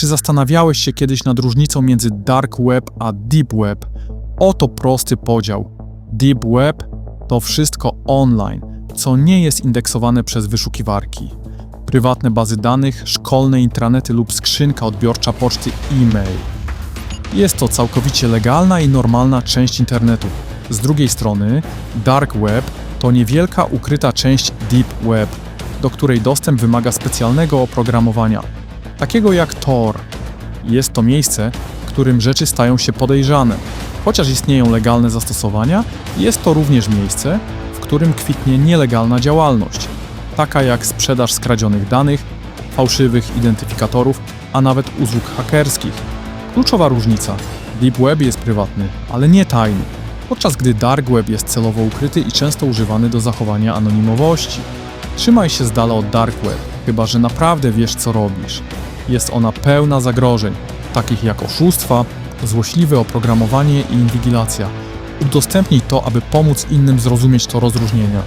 Czy zastanawiałeś się kiedyś nad różnicą między dark web a deep web? Oto prosty podział. Deep web to wszystko online, co nie jest indeksowane przez wyszukiwarki. Prywatne bazy danych, szkolne intranety lub skrzynka odbiorcza poczty e-mail. Jest to całkowicie legalna i normalna część internetu. Z drugiej strony, dark web to niewielka ukryta część deep web, do której dostęp wymaga specjalnego oprogramowania, takiego jak Tor. Jest to miejsce, w którym rzeczy stają się podejrzane. Chociaż istnieją legalne zastosowania, jest to również miejsce, w którym kwitnie nielegalna działalność, taka jak sprzedaż skradzionych danych, fałszywych identyfikatorów, a nawet usług hakerskich. Kluczowa różnica: Deep Web jest prywatny, ale nie tajny, podczas gdy Dark Web jest celowo ukryty i często używany do zachowania anonimowości. Trzymaj się z dala od Dark Web, chyba że naprawdę wiesz co robisz. Jest ona pełna zagrożeń, takich jak oszustwa, złośliwe oprogramowanie i inwigilacja. Udostępnij to, aby pomóc innym zrozumieć to rozróżnienie.